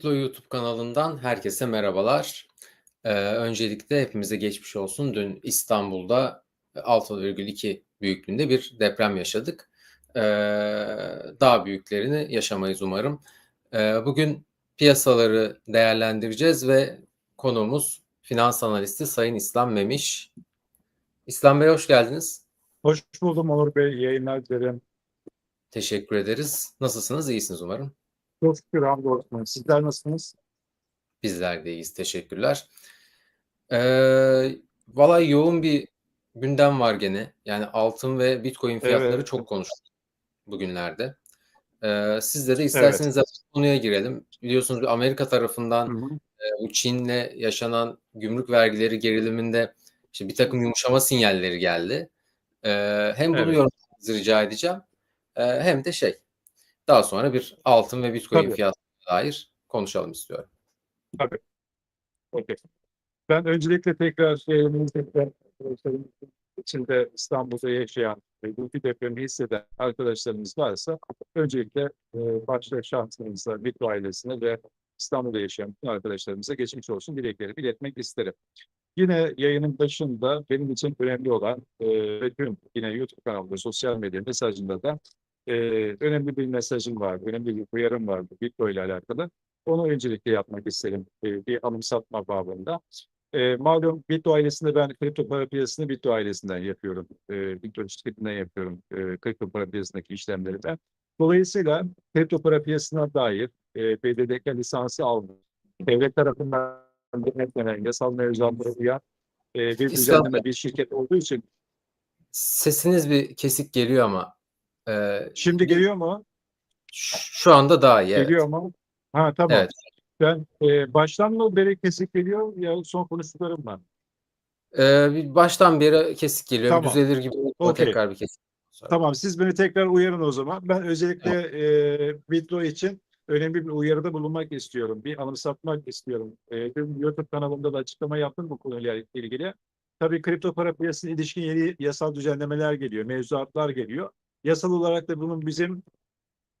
Bitlo YouTube kanalından herkese merhabalar. Ee, öncelikle hepimize geçmiş olsun. Dün İstanbul'da 6,2 büyüklüğünde bir deprem yaşadık. Ee, daha büyüklerini yaşamayız umarım. Ee, bugün piyasaları değerlendireceğiz ve konuğumuz finans analisti Sayın İslam Memiş. İslam Bey hoş geldiniz. Hoş buldum Onur Bey. Yayınlar dilerim. Teşekkür ederiz. Nasılsınız? İyisiniz umarım. Çok şükür hamdolsun. Sizler nasılsınız? Bizler de iyiyiz. Teşekkürler. Ee, valla yoğun bir gündem var gene. Yani altın ve Bitcoin fiyatları Evet. çok konuştuk bugünlerde. Ee, sizle de isterseniz evet. konuya girelim. Biliyorsunuz Amerika tarafından Hı hı. e, bu Çin'le yaşanan gümrük vergileri geriliminde işte bir takım yumuşama sinyalleri geldi. Ee, hem bunu Evet. yorumlarınızı rica edeceğim e, hem de şey daha sonra bir altın ve Bitcoin Tabii. fiyatlarına dair konuşalım istiyorum. Okey. Ben öncelikle tekrar arkadaşlarımız içinde İstanbul'da yaşayan ve bu depremi hisseden arkadaşlarımız varsa öncelikle e, başta şahsınıza, Bitro ailesine ve İstanbul'da yaşayan bütün arkadaşlarımıza geçmiş olsun dileklerimi iletmek isterim. Yine yayının başında benim için önemli olan e, ve tüm yine YouTube kanalında, sosyal medya mesajında da e, önemli bir mesajım var, önemli bir uyarım var Bitro ile alakalı. Onu öncelikle yapmak isterim e, bir anımsatma babında. E, malum Bitro ailesinde ben kripto para piyasasını Bitro ailesinden yapıyorum. E, Bitro şirketinden yapıyorum e, kripto para piyasasındaki işlemleri ben. Dolayısıyla kripto para piyasasına dair e, BDDK lisansı aldım. Devlet tarafından denetlenen yasal mevzuatlara uyan e, bir düzenleme bir şirket olduğu için. Sesiniz bir kesik geliyor ama e, Şimdi geliyor mu? şu anda daha iyi. Evet. Geliyor mu? Ha tamam. Evet. Ben e, baştan mı beri kesik geliyor ya son konuştuklarım mı? E, bir baştan beri kesik geliyor. Tamam. Düzelir gibi Okey. tekrar bir kesik. Sonra. Tamam siz beni tekrar uyarın o zaman. Ben özellikle e, için önemli bir uyarıda bulunmak istiyorum. Bir anımsatmak istiyorum. E, YouTube kanalımda da açıklama yaptım bu konuyla ilgili. Tabii kripto para piyasasına ilişkin yeni yasal düzenlemeler geliyor, mevzuatlar geliyor. Yasal olarak da bunun bizim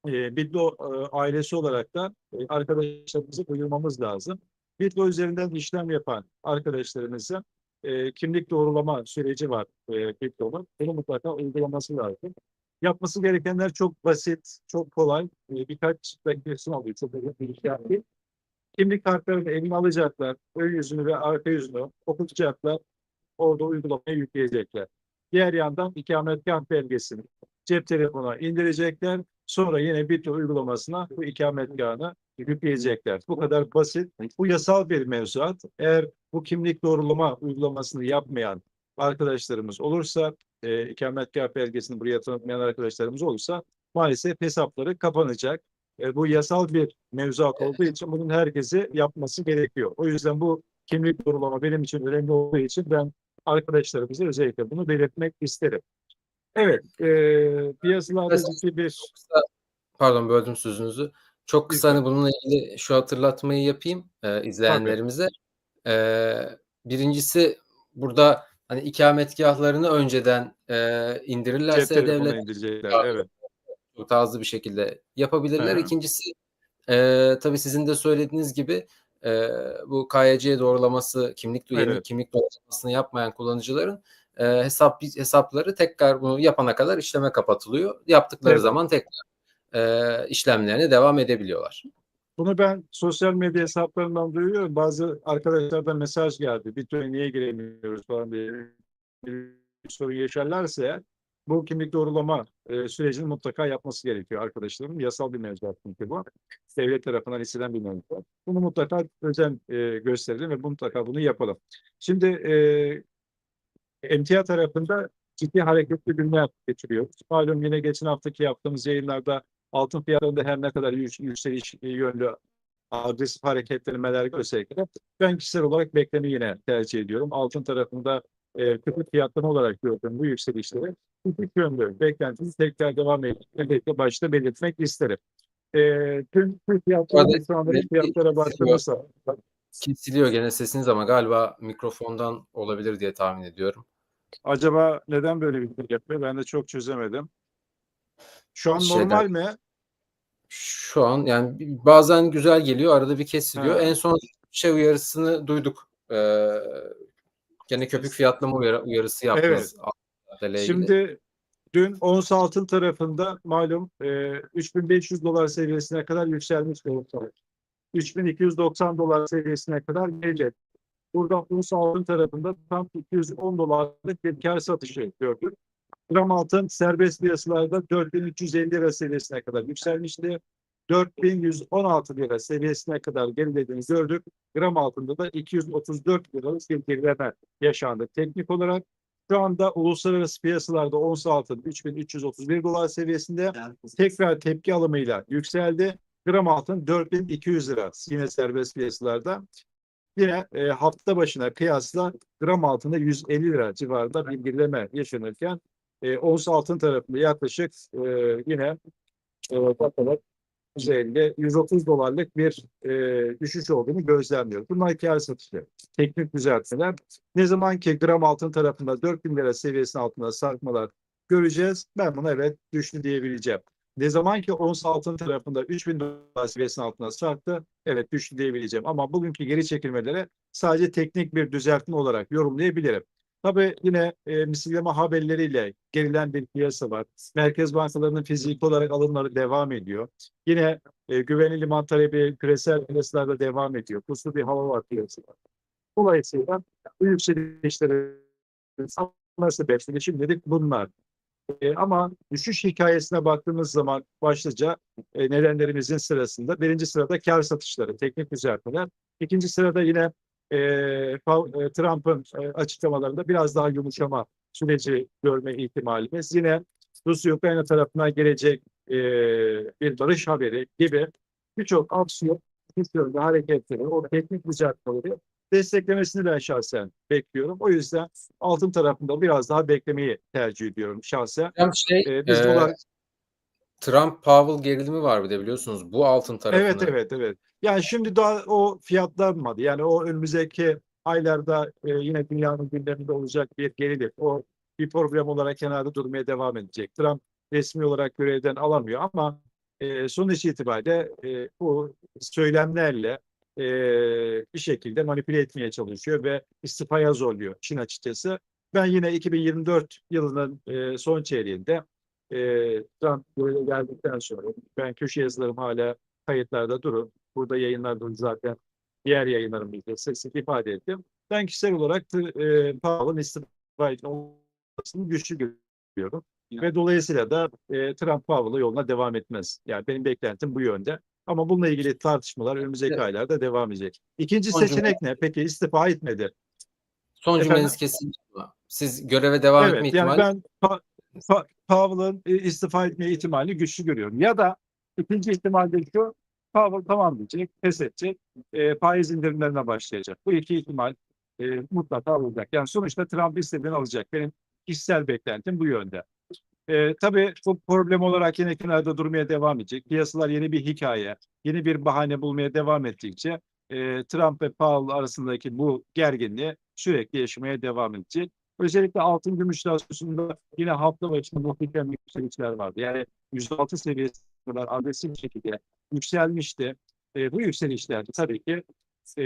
e, Bitlo e, ailesi olarak da e, arkadaşlarımızı duyurmamız lazım. Bitlo üzerinden işlem yapan arkadaşlarımızın e, kimlik doğrulama süreci var e, Bitlo'nun. Bunu mutlaka uygulaması lazım. Yapması gerekenler çok basit, çok kolay. E, birkaç dakikasını alıyor. Çok uzun bir iş değil. Kimlik kartlarını eline alacaklar. Ön yüzünü ve arka yüzünü okutacaklar. Orada uygulamayı yükleyecekler. Diğer yandan ikametgah belgesini cep telefonuna indirecekler. Sonra yine Bitlo uygulamasına bu ikametgahını yükleyecekler. Bu kadar basit. Bu yasal bir mevzuat. Eğer bu kimlik doğrulama uygulamasını yapmayan arkadaşlarımız olursa, e, ikametgah belgesini buraya tanıtmayan arkadaşlarımız olursa maalesef hesapları kapanacak. E, bu yasal bir mevzuat olduğu için bunun herkesi yapması gerekiyor. O yüzden bu kimlik doğrulama benim için önemli olduğu için ben arkadaşlarımıza özellikle bunu belirtmek isterim. Evet, e, piyasalarda Mesela- ciddi bir Çok kısa, pardon böldüm sözünüzü. Çok kısa hani bununla ilgili şu hatırlatmayı yapayım e, izleyenlerimize. E, birincisi burada hani ikametgahlarını önceden e, cep indirirlerse telefonu devlet indirecekler. Evet. daha hızlı bir şekilde yapabilirler. Hı. İkincisi e, tabii sizin de söylediğiniz gibi e, bu KYC doğrulaması, kimlik yeni Evet. kimlik doğrulamasını yapmayan kullanıcıların e, hesap hesapları tekrar bunu yapana kadar işleme kapatılıyor. Yaptıkları Evet. zaman tekrar e, işlemlerine devam edebiliyorlar. Bunu ben sosyal medya hesaplarından duyuyorum. Bazı arkadaşlardan mesaj geldi. Bitcoin'e niye giremiyoruz falan diye bir sorun yaşarlarsa eğer bu kimlik doğrulama e, sürecini mutlaka yapması gerekiyor arkadaşlarım. Yasal bir mevzuat çünkü bu. Devlet tarafından istenen bir mevzuat. Bunu mutlaka özen e, gösterelim ve mutlaka bunu yapalım. Şimdi e, emtia tarafında ciddi hareketli günler geçiriyoruz. Malum yine geçen haftaki yaptığımız yayınlarda altın fiyatlarında her ne kadar yük- yükseliş yönlü agresif hareketlenmeler gösterse de ben kişisel olarak beklemeyi yine tercih ediyorum. Altın tarafında e, kıtlık fiyatlama olarak gördüğüm bu yükselişleri kıtlık yönlü beklentisi tekrar devam özellikle başta belirtmek isterim. E, tüm anda fiyatlara baktığımızda Kesiliyor gene sesiniz ama galiba mikrofondan olabilir diye tahmin ediyorum. acaba neden böyle bir şey yapıyor? Ben de çok çözemedim. Şu an Şeyden- normal mi? Şu an yani bazen güzel geliyor, arada bir kesiliyor. Ha. En son şey uyarısını duyduk. Ee, gene köpük fiyatlama uyarı, uyarısı yaptınız. ilgili. Şimdi dün ons altın tarafında malum e, 3500 dolar seviyesine kadar yükselmiş olsa 3290 dolar seviyesine kadar gelecek. Burada ons altın tarafında tam 210 dolarlık bir kar satışı gördük. Gram altın serbest piyasalarda 4350 lira seviyesine kadar yükselmişti. 4116 lira seviyesine kadar gerilediğini gördük. Gram altında da 234 liralık bir gerileme yaşandı. Teknik olarak şu anda uluslararası piyasalarda ons altın 3331 dolar seviyesinde tekrar tepki alımıyla yükseldi. Gram altın 4200 lira yine serbest piyasalarda. Yine e, hafta başına kıyasla gram altında 150 lira civarında bir gerileme yaşanırken e, ons altın tarafında yaklaşık e, yine e, bakalım 150, 130 dolarlık bir e, düşüş olduğunu gözlemliyoruz. Bunlar kar satışı, teknik düzeltmeler. Ne zaman ki gram altın tarafında 4000 lira seviyesinin altında sarkmalar göreceğiz. Ben buna evet düştü diyebileceğim. Ne zaman ki ons altın tarafında 3000 dolar seviyesinin altına sarktı, evet düştü diyebileceğim. Ama bugünkü geri çekilmeleri sadece teknik bir düzeltme olarak yorumlayabilirim. Tabii yine e, misilleme haberleriyle gerilen bir piyasa var. Merkez bankalarının fiziki olarak alımları devam ediyor. Yine e, güvenli liman talebi küresel piyasalarda devam ediyor. Puslu bir hava var piyasada. Dolayısıyla bu yükselişleri nasıl bekledi şimdilik bunlar. E, ama düşüş hikayesine baktığımız zaman başlıca e, nedenlerimizin sırasında birinci sırada kar satışları, teknik düzeltmeler. İkinci sırada yine e, e, Trump'ın e, açıklamalarında biraz daha yumuşama süreci görme ihtimalimiz. Yine Rusya-Ukrayna tarafından gelecek e, bir barış haberi gibi birçok aksiyon, birçok hareketleri, o teknik düzeltmeleri desteklemesini ben şahsen bekliyorum. O yüzden altın tarafında biraz daha beklemeyi tercih ediyorum şahsen. Hem şey, E, biz e, dolar Trump Powell gerilimi var bir de biliyorsunuz. Bu altın tarafını Evet evet evet. Yani şimdi daha o fiyatlanmadı. Yani o önümüzdeki aylarda e, yine dünyanın gündeminde olacak bir gerilim. O bir problem olarak kenarda durmaya devam edecek. Trump resmi olarak görevden alamıyor ama e, sonuç itibariyle e, bu söylemlerle e, bir şekilde manipüle etmeye çalışıyor ve istifaya zorluyor Çin açıkçası. Ben yine 2024 yılının e, son çeyreğinde e, Trump göreve geldikten sonra ben köşe yazılarım hala kayıtlarda durur. Burada yayınlarda zaten diğer yayınlarımızda sık ifade ettim. Ben kişisel olarak e, Powell'ın istifa olmasını güçlü görüyorum. Ve dolayısıyla da e, Trump Powell'ı yoluna devam etmez. Yani benim beklentim bu yönde. Ama bununla ilgili tartışmalar önümüzdeki Evet. aylarda devam edecek. İkinci Son seçenek ne? Peki istifa etmedi. Son Efendim? cümleniz ama siz göreve devam etme Evet yani ihtimali ben Pa- Pa- Powell'ın e, istifa etme ihtimalini güçlü görüyorum. Ya da ikinci ihtimal de şu Powell tamam diyecek, pes edecek, e, faiz indirimlerine başlayacak. Bu iki ihtimal e, mutlaka olacak. Yani sonuçta Trump istediğini alacak. Benim kişisel beklentim bu yönde. E, tabii bu problem olarak yine kenarda durmaya devam edecek. Piyasalar yeni bir hikaye, yeni bir bahane bulmaya devam ettikçe e, Trump ve Powell arasındaki bu gerginliği sürekli yaşamaya devam edecek. Özellikle altın gümüş rasyosunda yine hafta başında muhteşem yükselişler vardı. Yani %6 seviyesine kadar agresif şekilde yükselmişti. E, bu yükselişler tabii ki e,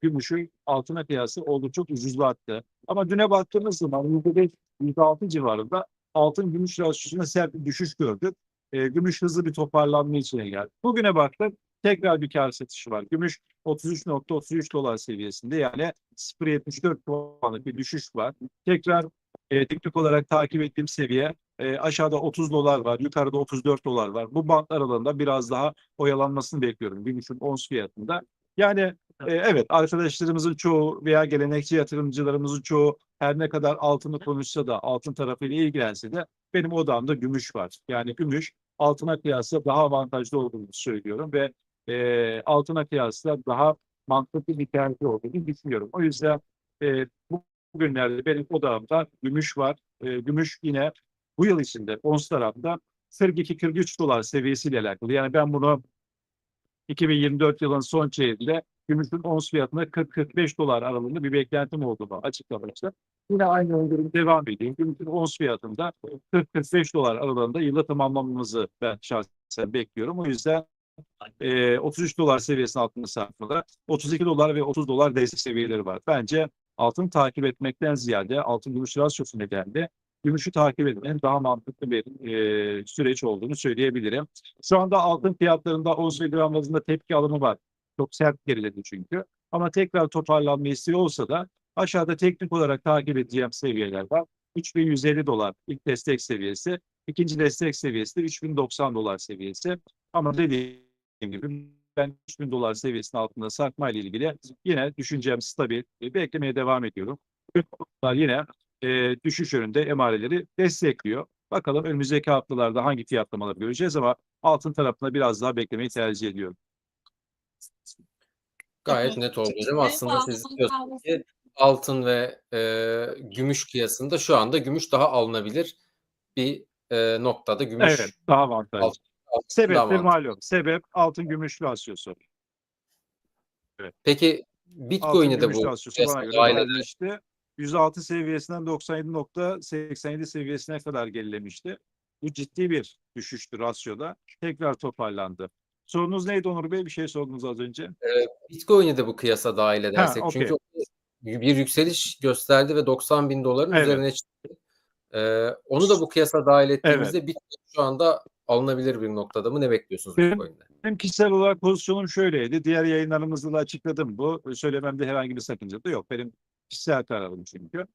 gümüşün altına kıyası oldukça ucuzlattı. Ama düne baktığımız zaman %5, %6 civarında altın gümüş rasyosunda sert bir düşüş gördük. E, gümüş hızlı bir toparlanma içine geldi. Bugüne baktık tekrar bir kar satışı var. Gümüş 33.33 dolar seviyesinde yani 0.74 puanlık bir düşüş var. Tekrar e, teknik olarak takip ettiğim seviye E, aşağıda 30 dolar var, yukarıda 34 dolar var. Bu bantlar aralığında biraz daha oyalanmasını bekliyorum gümüşün ons fiyatında. Yani e, evet arkadaşlarımızın çoğu veya gelenekçi yatırımcılarımızın çoğu her ne kadar altını konuşsa da altın tarafıyla ilgilense de benim odamda gümüş var. Yani gümüş altına kıyasla daha avantajlı olduğunu söylüyorum ve e, altına kıyasla daha mantıklı bir tercih olduğunu düşünüyorum. O yüzden e, bu bugünlerde benim odamda gümüş var. E, gümüş yine bu yıl içinde ons tarafta 42-43 dolar seviyesiyle alakalı. Yani ben bunu 2024 yılın son çeyreğinde gümüşün ons fiyatına 40-45 dolar aralığında bir beklentim olduğunu açıklamıştı. Yine aynı öngörüm devam ediyor. Gümüşün ons fiyatında 40-45 dolar aralığında yılı tamamlamamızı ben şahsen bekliyorum. O yüzden e, 33 dolar seviyesinin altında sarkmalı. 32 dolar ve 30 dolar destek seviyeleri var. Bence altın takip etmekten ziyade altın gümüş rasyosu nedenle gümüşü takip etmenin daha mantıklı bir e, süreç olduğunu söyleyebilirim. Şu anda altın fiyatlarında ons ve gram bazında tepki alımı var. Çok sert geriledi çünkü. Ama tekrar toparlanma isteği olsa da aşağıda teknik olarak takip edeceğim seviyeler var. 3150 dolar ilk destek seviyesi. ikinci destek seviyesi de 3090 dolar seviyesi. Ama dediğim gibi ben 3000 dolar seviyesinin altında sarkma ile ilgili yine düşüncem stabil. E, beklemeye devam ediyorum. Yine e, düşüş yönünde emareleri destekliyor. Bakalım önümüzdeki haftalarda hangi fiyatlamaları göreceğiz ama altın tarafında biraz daha beklemeyi tercih ediyorum. Gayet net oldu hocam. Aslında siz diyorsunuz ki altın ve e, gümüş kıyasında şu anda gümüş daha alınabilir bir e, noktada. Gümüş Evet, daha avantajlı. altın Sebep daha de malum. Sebep altın gümüş rasyosu. Peki Altın Bitcoin'i de bu eder. dahilleşti. 106 seviyesinden 97.87 seviyesine kadar gerilemişti. Bu ciddi bir düşüştü rasyoda. Tekrar toparlandı. Sorunuz neydi Onur Bey? Bir şey sordunuz az önce. Bitcoin'i de bu kıyasa dahil edersek. okey. Çünkü o bir yükseliş gösterdi ve 90 bin doların Evet. üzerine çıktı. Ee, onu da bu kıyasa dahil ettiğimizde Bitcoin şu anda alınabilir bir noktada mı? Ne bekliyorsunuz Benim- Bitcoin'de? Benim kişisel olarak pozisyonum şöyleydi. Diğer yayınlarımızda da açıkladım bu. Söylememde herhangi bir sakınca da yok. Benim kişisel kararım çünkü.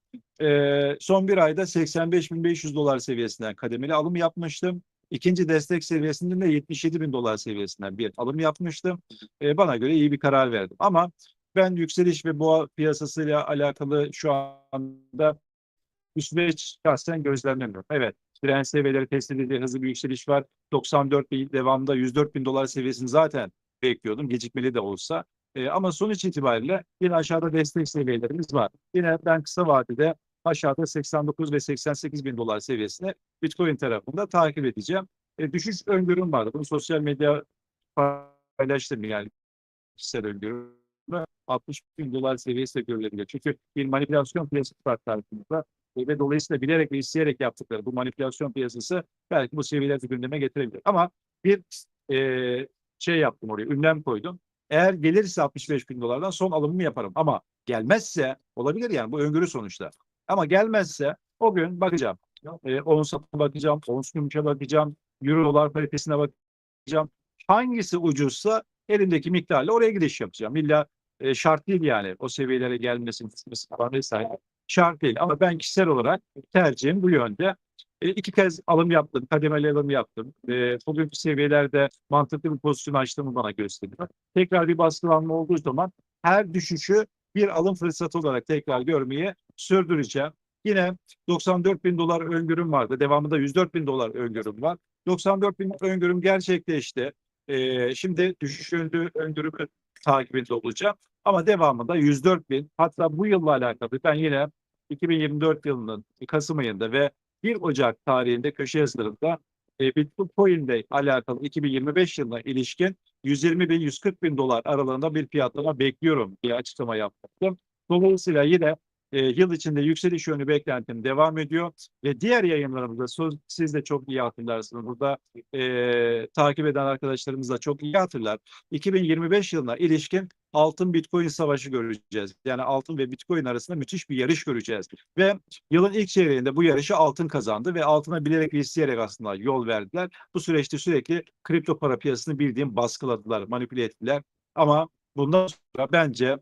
Ee, son bir ayda 85.500 dolar seviyesinden kademeli alım yapmıştım. İkinci destek seviyesinde de 77 bin dolar seviyesinden bir alım yapmıştım. Ee, bana göre iyi bir karar verdim. Ama ben yükseliş ve boğa piyasasıyla alakalı şu anda bir süreç şahsen gözlemlemiyorum. Evet, direnç seviyeleri test edildiği hızlı bir yükseliş var. 94 bin devamında 104 bin dolar seviyesini zaten bekliyordum gecikmeli de olsa. Ee, ama sonuç itibariyle yine aşağıda destek seviyelerimiz var. Yine ben kısa vadede aşağıda 89 ve 88 bin dolar seviyesine Bitcoin tarafında takip edeceğim. E, düşüş öngörüm vardı. Bunu sosyal medya paylaştım yani kişisel öngörüm. 60 bin dolar seviyesi de görülebilir. Çünkü bir manipülasyon piyasası var tarafımızda. E, ve dolayısıyla bilerek ve isteyerek yaptıkları bu manipülasyon piyasası belki bu seviyeleri gündeme getirebilir. Ama bir e, şey yaptım oraya, ünlem koydum. Eğer gelirse 65 bin dolardan son alımımı yaparım. Ama gelmezse olabilir yani bu öngörü sonuçta. Ama gelmezse o gün bakacağım. E, onsa bakacağım, ons gümüşe bakacağım, euro dolar paritesine bakacağım. Hangisi ucuzsa elimdeki miktarla oraya gidiş yapacağım. İlla e, şart değil yani o seviyelere gelmesin kısmısı falan vesaire. Şart değil ama ben kişisel olarak tercihim bu yönde. E, iki kez alım yaptım, kademeli alım yaptım. E, bugünkü seviyelerde mantıklı bir pozisyon açtığımı bana gösteriyor. Tekrar bir baskılanma olduğu zaman her düşüşü bir alım fırsatı olarak tekrar görmeyi sürdüreceğim. Yine 94 bin dolar öngörüm vardı. Devamında 104 bin dolar öngörüm var. 94 bin öngörüm gerçekleşti. E, şimdi düşüş yönlü öngörümü takibinde olacağım. Ama devamında 104 bin hatta bu yılla alakalı ben yine 2024 yılının Kasım ayında ve 1 Ocak tarihinde köşe yazılarında e, Bitcoin'le alakalı 2025 yılına ilişkin 120 bin 140 bin dolar aralığında bir fiyatlama bekliyorum diye açıklama yaptım. Dolayısıyla yine e, yıl içinde yükseliş yönü beklentim devam ediyor ve diğer yayınlarımızda söz, siz de çok iyi hatırlarsınız. Burada e, takip eden arkadaşlarımız da çok iyi hatırlar. 2025 yılına ilişkin altın bitcoin savaşı göreceğiz. Yani altın ve bitcoin arasında müthiş bir yarış göreceğiz. Ve yılın ilk çeyreğinde bu yarışı altın kazandı ve altına bilerek ve isteyerek aslında yol verdiler. Bu süreçte sürekli kripto para piyasasını bildiğim baskıladılar, manipüle ettiler. Ama bundan sonra bence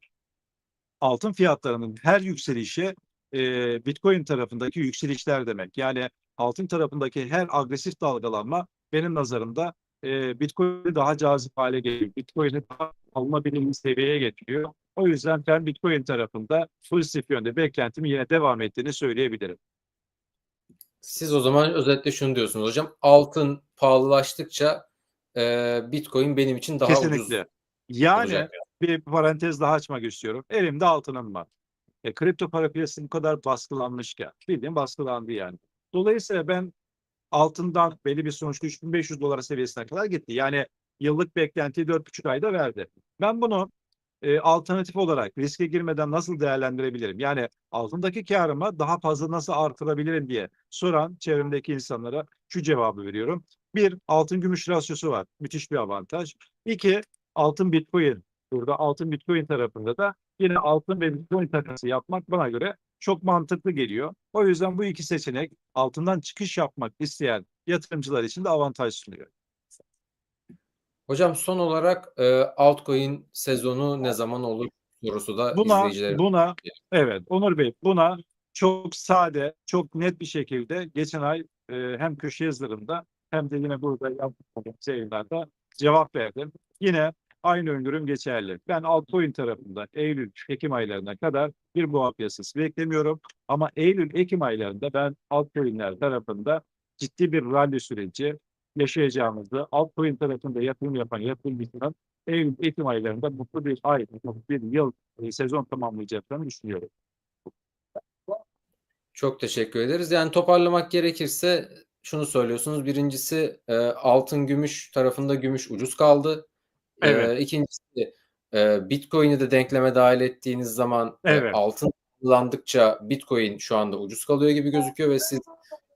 altın fiyatlarının her yükselişi e, Bitcoin tarafındaki yükselişler demek. Yani altın tarafındaki her agresif dalgalanma benim nazarımda e, Bitcoin'i daha cazip hale geliyor. Bitcoin'i daha alınabilir bir seviyeye getiriyor. O yüzden ben Bitcoin tarafında pozitif yönde beklentimi yine devam ettiğini söyleyebilirim. Siz o zaman özetle şunu diyorsunuz hocam. Altın pahalılaştıkça e, Bitcoin benim için daha ucuz Kesinlikle. Yani olacak. Bir parantez daha açmak istiyorum. Elimde altınım var. E, kripto para piyasası bu kadar baskılanmışken, bildiğin baskılandı yani. Dolayısıyla ben altından belli bir sonuçta 3500 dolara seviyesine kadar gitti. Yani yıllık beklentiyi 4,5 ayda verdi. Ben bunu e, alternatif olarak riske girmeden nasıl değerlendirebilirim? Yani altındaki karımı daha fazla nasıl artırabilirim diye soran çevremdeki insanlara şu cevabı veriyorum. Bir, altın gümüş rasyosu var. Müthiş bir avantaj. İki, altın bitcoin. Burada altın bitcoin tarafında da yine altın ve bitcoin takası yapmak bana göre çok mantıklı geliyor. O yüzden bu iki seçenek altından çıkış yapmak isteyen yatırımcılar için de avantaj sunuyor. Hocam son olarak e, altcoin sezonu ne zaman olur sorusu da Buna, izleyicilerim. buna, evet Onur Bey, buna çok sade, çok net bir şekilde geçen ay e, hem köşe yazılarımda hem de yine burada yaptığımız yayınlarda cevap verdim. Yine aynı öngörüm geçerli. Ben altcoin tarafında Eylül, Ekim aylarına kadar bir boğa piyasası beklemiyorum. Ama Eylül, Ekim aylarında ben altcoin'ler tarafında ciddi bir rally süreci yaşayacağımızı, altcoin tarafında yatırım yapan yatırımcıların Eylül, Ekim aylarında mutlu bir ay, mutlu bir yıl e, sezon tamamlayacaklarını düşünüyorum. Çok teşekkür ederiz. Yani toparlamak gerekirse şunu söylüyorsunuz. Birincisi e, altın gümüş tarafında gümüş ucuz kaldı. E, Evet. ikincisi e, Bitcoin'i de denkleme dahil ettiğiniz zaman e, Evet. altın kullandıkça Bitcoin şu anda ucuz kalıyor gibi gözüküyor ve siz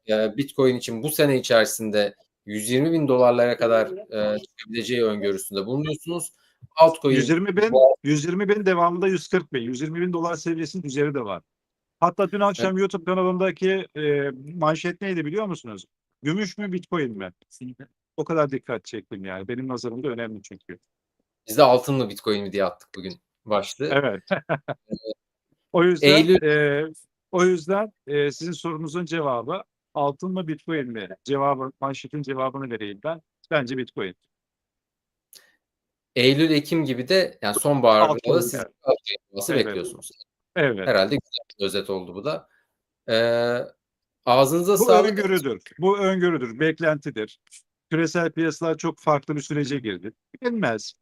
e, Bitcoin için bu sene içerisinde 120 bin dolarlara kadar e, çıkabileceği öngörüsünde bulunuyorsunuz. Altcoin 120 bin, bu- 120 bin devamında 140 bin. 120 bin dolar seviyesinin üzeri de var. Hatta dün akşam YouTube kanalımdaki e, manşet neydi biliyor musunuz? Gümüş mü Bitcoin mi? O kadar dikkat çektim yani. Benim nazarımda önemli çünkü. biz de altın mı Bitcoin mi diye attık bugün başlığı. Evet. o yüzden Eylül- e, o yüzden e, sizin sorunuzun cevabı altın mı Bitcoin mi? Cevabı manşetin cevabını vereyim ben. Bence Bitcoin. Eylül, Ekim gibi de yani sonbaharda da siz altcoin olması Evet. bekliyorsunuz. Evet. Herhalde güzel bir özet oldu bu da. Ee, ağzınıza Bu sağlık. öngörüdür. Bu öngörüdür, beklentidir. Küresel piyasalar çok farklı bir sürece girdi. Bilmez.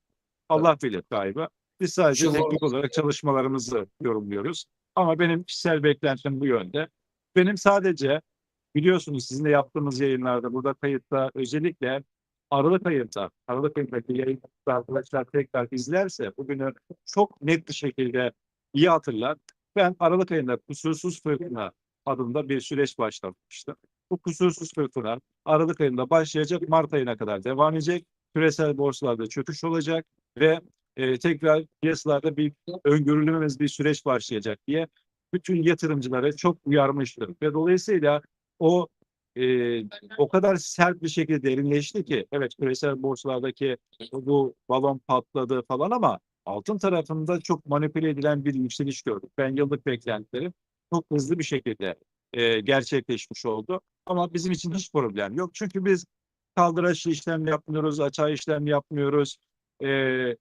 Allah bilir galiba. Biz sadece Şu teknik olarak çalışmalarımızı yorumluyoruz. Ama benim kişisel beklentim bu yönde. Benim sadece biliyorsunuz sizinle yaptığımız yayınlarda burada kayıtta özellikle Aralık ayında, Aralık ayındaki yayınlarda arkadaşlar tekrar izlerse bugünü çok net bir şekilde iyi hatırlar. Ben Aralık ayında kusursuz fırtına adında bir süreç başlatmıştım. Bu kusursuz fırtına Aralık ayında başlayacak, Mart ayına kadar devam edecek. Küresel borsalarda çöküş olacak ve e, tekrar piyasalarda bir öngörülemez bir süreç başlayacak diye bütün yatırımcıları çok uyarmıştım. Ve dolayısıyla o e, o kadar sert bir şekilde derinleşti ki evet küresel borsalardaki bu balon patladı falan ama altın tarafında çok manipüle edilen bir yükseliş gördük. Ben yıllık beklentilerim çok hızlı bir şekilde e, gerçekleşmiş oldu. Ama bizim için hiç problem yok. Çünkü biz kaldıraçlı işlem yapmıyoruz, açığa işlem yapmıyoruz. E,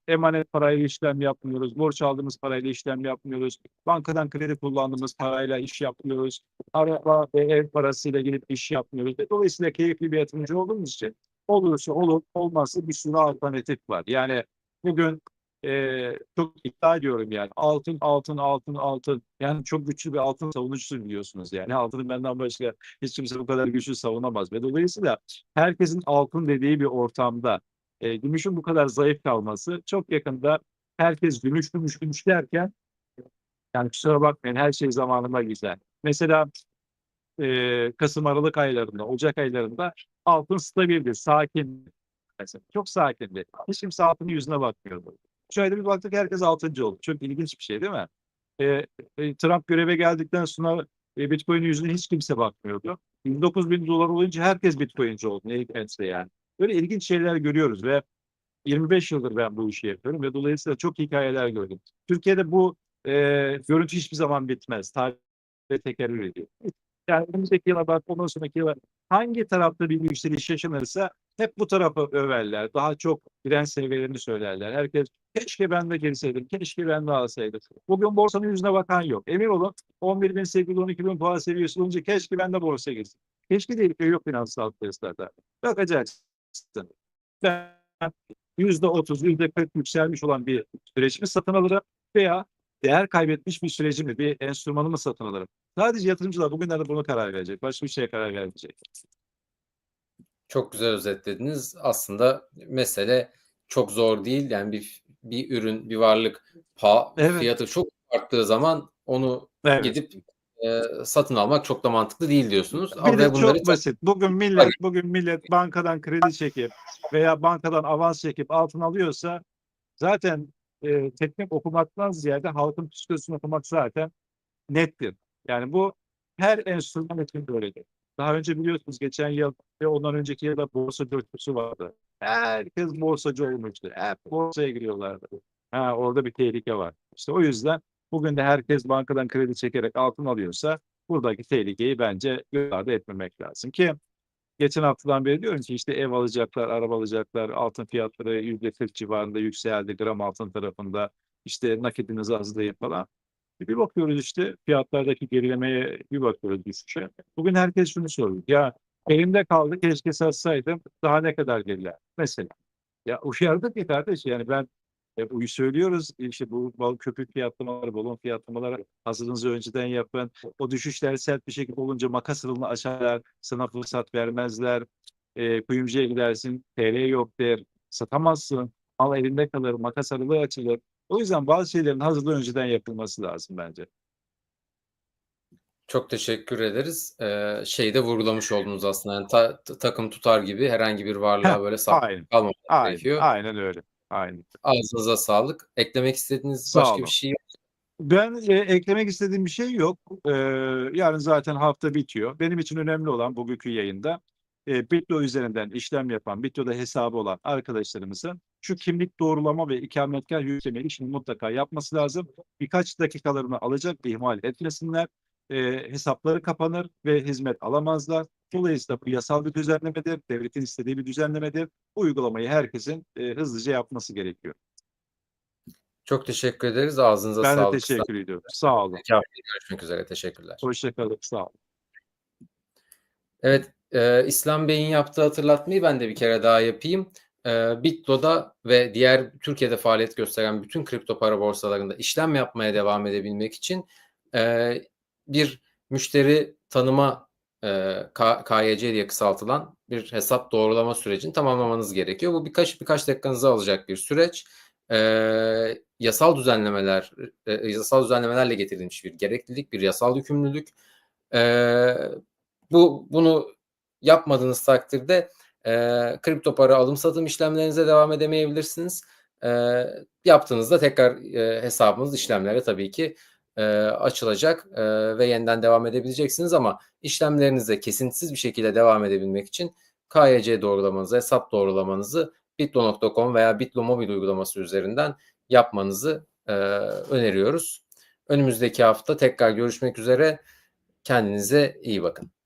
emanet parayla işlem yapmıyoruz. Borç aldığımız parayla işlem yapmıyoruz. Bankadan kredi kullandığımız parayla iş yapmıyoruz. Araba ve ev parasıyla gelip iş yapmıyoruz. Ve Dolayısıyla keyifli bir yatırımcı olduğumuz için olursa olur, olmazsa bir sürü alternatif var. Yani bugün e, çok iddia ediyorum yani altın, altın, altın, altın. Yani çok güçlü bir altın savunucusu biliyorsunuz yani. Altını benden başka hiç kimse bu kadar güçlü savunamaz. Ve dolayısıyla herkesin altın dediği bir ortamda e, gümüşün bu kadar zayıf kalması çok yakında herkes gümüş gümüş gümüş derken yani kusura bakmayın her şey zamanında güzel. Mesela e, Kasım Aralık aylarında, Ocak aylarında altın stabildi, sakin. Mesela çok sakindi. Hiç kimse altının yüzüne bakmıyordu. Şöyle bir baktık herkes altıncı oldu. Çok ilginç bir şey değil mi? E, e, Trump göreve geldikten sonra e, Bitcoin'in yüzüne hiç kimse bakmıyordu. 29 bin dolar olunca herkes Bitcoin'ci oldu. Ne ilginçse yani. Böyle ilginç şeyler görüyoruz ve 25 yıldır ben bu işi yapıyorum ve dolayısıyla çok hikayeler gördüm. Türkiye'de bu e, görüntü hiçbir zaman bitmez. Tarih tekerrür ediyor. Yani önümüzdeki yıla bak, ondan sonraki yıla hangi tarafta bir yükseliş yaşanırsa hep bu tarafı överler. Daha çok direnç seviyelerini söylerler. Herkes keşke ben de girseydim, keşke ben de alsaydım. Bugün borsanın yüzüne bakan yok. Emin olun 11 bin, 8 bin, 12 bin puan seviyesi olunca keşke ben de borsaya girsem. Keşke değil, yok finansal piyasalarda. Bakacaksın. Ben yüzde otuz, yüzde kırk yükselmiş olan bir süreç mi satın alırım veya değer kaybetmiş bir süreci mi, bir enstrümanı mı satın alırım? Sadece yatırımcılar bugünlerde buna karar verecek. Başka bir şeye karar vermeyecek. Çok güzel özetlediniz. Aslında mesele çok zor değil. Yani bir bir ürün, bir varlık pa Evet. fiyatı çok arttığı zaman onu Evet. gidip e, satın almak çok da mantıklı değil diyorsunuz. Bir Ama de bunları çok basit. Bugün millet bugün millet bankadan kredi çekip veya bankadan avans çekip altın alıyorsa zaten e, teknik okumaktan ziyade halkın psikolojisini okumak zaten nettir. Yani bu her enstrüman için böyledir. Daha önce biliyorsunuz geçen yıl ve ondan önceki yılda borsa coşkusu vardı. Herkes borsacı olmuştu. Hep borsaya giriyorlardı. Ha, orada bir tehlike var. İşte o yüzden bugün de herkes bankadan kredi çekerek altın alıyorsa buradaki tehlikeyi bence göz ardı etmemek lazım ki geçen haftadan beri diyorum ki işte ev alacaklar, araba alacaklar, altın fiyatları yüzde 40 civarında yükseldi gram altın tarafında işte nakitinizi hazırlayın falan. Bir bakıyoruz işte fiyatlardaki gerilemeye bir bakıyoruz düşüşe. Bugün herkes şunu soruyor. Ya elimde kaldı keşke satsaydım daha ne kadar geriler? Mesela. Ya uyardık ya kardeş yani ben e, uyu söylüyoruz işte bu bal köpük fiyatlamaları, balon fiyatlamaları hazırlığınızı önceden yapın. O düşüşler sert bir şekilde olunca makas aralığını açarlar, sana fırsat vermezler. E, kuyumcuya gidersin, TL yok der, satamazsın. Mal elinde kalır, makas aralığı açılır. O yüzden bazı şeylerin hazırlığı önceden yapılması lazım bence. Çok teşekkür ederiz. Ee, şeyi de vurgulamış oldunuz aslında. Yani ta- ta- takım tutar gibi herhangi bir varlığa böyle sap kalmamak gerekiyor. aynen öyle. Aynen. Ağzınıza sağlık. Eklemek istediğiniz Sağ başka olun. bir şey yok. Ben e, eklemek istediğim bir şey yok. Ee, yarın zaten hafta bitiyor. Benim için önemli olan bugünkü yayında e, Bitlo üzerinden işlem yapan, Bitlo'da hesabı olan arkadaşlarımızın şu kimlik doğrulama ve ikametgah yükleme işini mutlaka yapması lazım. Birkaç dakikalarını alacak ihmal etmesinler. E, hesapları kapanır ve hizmet alamazlar. Dolayısıyla bu yasal bir düzenlemedir, devletin istediği bir düzenlemedir. Bu uygulamayı herkesin e, hızlıca yapması gerekiyor. Çok teşekkür ederiz. Ağzınıza Ben de sağlık. teşekkür ediyorum. Sağ olun. Görüşmek üzere. Teşekkürler. Hoşçakalın. Sağ olun. Evet, e, İslam Bey'in yaptığı hatırlatmayı ben de bir kere daha yapayım. E, Bitlo'da ve diğer Türkiye'de faaliyet gösteren bütün kripto para borsalarında işlem yapmaya devam edebilmek için e, bir müşteri tanıma e, KYC diye kısaltılan bir hesap doğrulama sürecini tamamlamanız gerekiyor. Bu birkaç birkaç dakikanızı alacak bir süreç. E, yasal düzenlemeler, e, yasal düzenlemelerle getirilmiş bir gereklilik, bir yasal yükümlülük. E, bu bunu yapmadığınız takdirde e, kripto para alım satım işlemlerinize devam edemeyebilirsiniz. E, yaptığınızda tekrar e, hesabınız işlemlere tabii ki e, açılacak e, ve yeniden devam edebileceksiniz ama işlemlerinize kesintisiz bir şekilde devam edebilmek için KYC doğrulamanızı, hesap doğrulamanızı bitlo.com veya Bitlo mobil uygulaması üzerinden yapmanızı e, öneriyoruz. Önümüzdeki hafta tekrar görüşmek üzere. Kendinize iyi bakın.